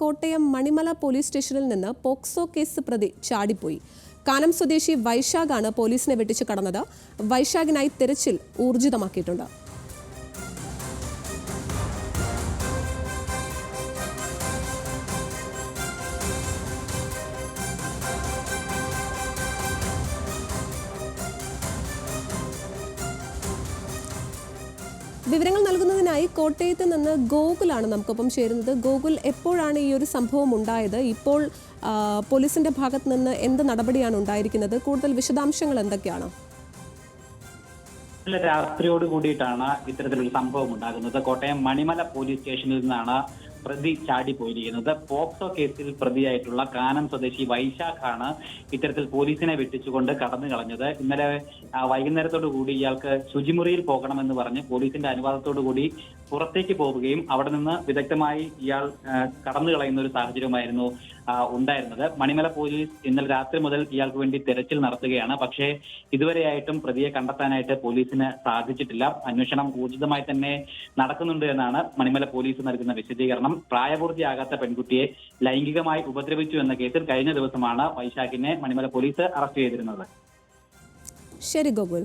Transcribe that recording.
Kottayam Manimala police സ്റ്റേഷനിൽ നിന്ന് POCSO case പ്രതി ചാടിപ്പോയി. കാനം സ്വദേശി വൈശാഖാണ് പോലീസിനെ വെട്ടിച്ച് കടന്നത്. വൈശാഖിനായി തെരച്ചിൽ ഊർജിതമാക്കിയിട്ടുണ്ട്. വിവരങ്ങൾ നൽകുന്നതിനായി കോട്ടയത്ത് നിന്ന് ഗോകുലാണ് നമുക്കൊപ്പം ചേരുന്നത്. ഗോകുൽ എപ്പോഴാണ് ഈ ഒരു സംഭവം ഉണ്ടായത്? ഇപ്പോൾ പോലീസിന്റെ ഭാഗത്ത് നിന്ന് എന്ത് നടപടിയാണ് ഉണ്ടായിരിക്കുന്നത്? കൂടുതൽ വിശദാംശങ്ങൾ എന്തൊക്കെയാണ്? രാത്രിയോട് കൂടിയിട്ടാണ് ഇത്തരത്തിലൊരു സംഭവം ഉണ്ടാകുന്നത്. കോട്ടയം മണിമല പോലീസ് സ്റ്റേഷനിൽ നിന്നാണ് പ്രതി ചാടിപ്പോയിരിക്കുന്നത് പോക്സോ കേസിൽ പ്രതിയായിട്ടുള്ള കാനം സ്വദേശി വൈശാഖാണ് ഇത്തരത്തിൽ പോലീസിനെ വെട്ടിച്ചുകൊണ്ട് കടന്നു കളഞ്ഞത്. ഇന്നലെ വൈകുന്നേരത്തോടു കൂടി ഇയാൾക്ക് ശുചിമുറിയിൽ പോകണമെന്ന് പറഞ്ഞ് പോലീസിന്റെ അനുവാദത്തോടു കൂടി പുറത്തേക്ക് പോവുകയും അവിടെ നിന്ന് വിദഗ്ധമായി ഇയാൾ കടന്നു കളയുന്ന ഒരു സാഹചര്യമായിരുന്നു ഉണ്ടായിരുന്നത്. മണിമല പോലീസ് ഇന്നലെ രാത്രി മുതൽ ഇയാൾക്ക് വേണ്ടി തെരച്ചിൽ നടത്തുകയാണ്. പക്ഷേ ഇതുവരെയായിട്ടും പ്രതിയെ കണ്ടെത്താനായിട്ട് പോലീസിന് സാധിച്ചിട്ടില്ല. അന്വേഷണം ഊർജിതമായി തന്നെ നടക്കുന്നുണ്ട് എന്നാണ് മണിമല പോലീസ് നൽകുന്ന വിശദീകരണം. പ്രായപൂർത്തിയാകാത്ത പെൺകുട്ടിയെ ലൈംഗികമായി ഉപദ്രവിച്ചു എന്ന കേസിൽ കഴിഞ്ഞ ദിവസമാണ് വൈശാഖിനെ മണിമല പോലീസ് അറസ്റ്റ് ചെയ്തിരുന്നത്. ശരി ഗോകുൽ.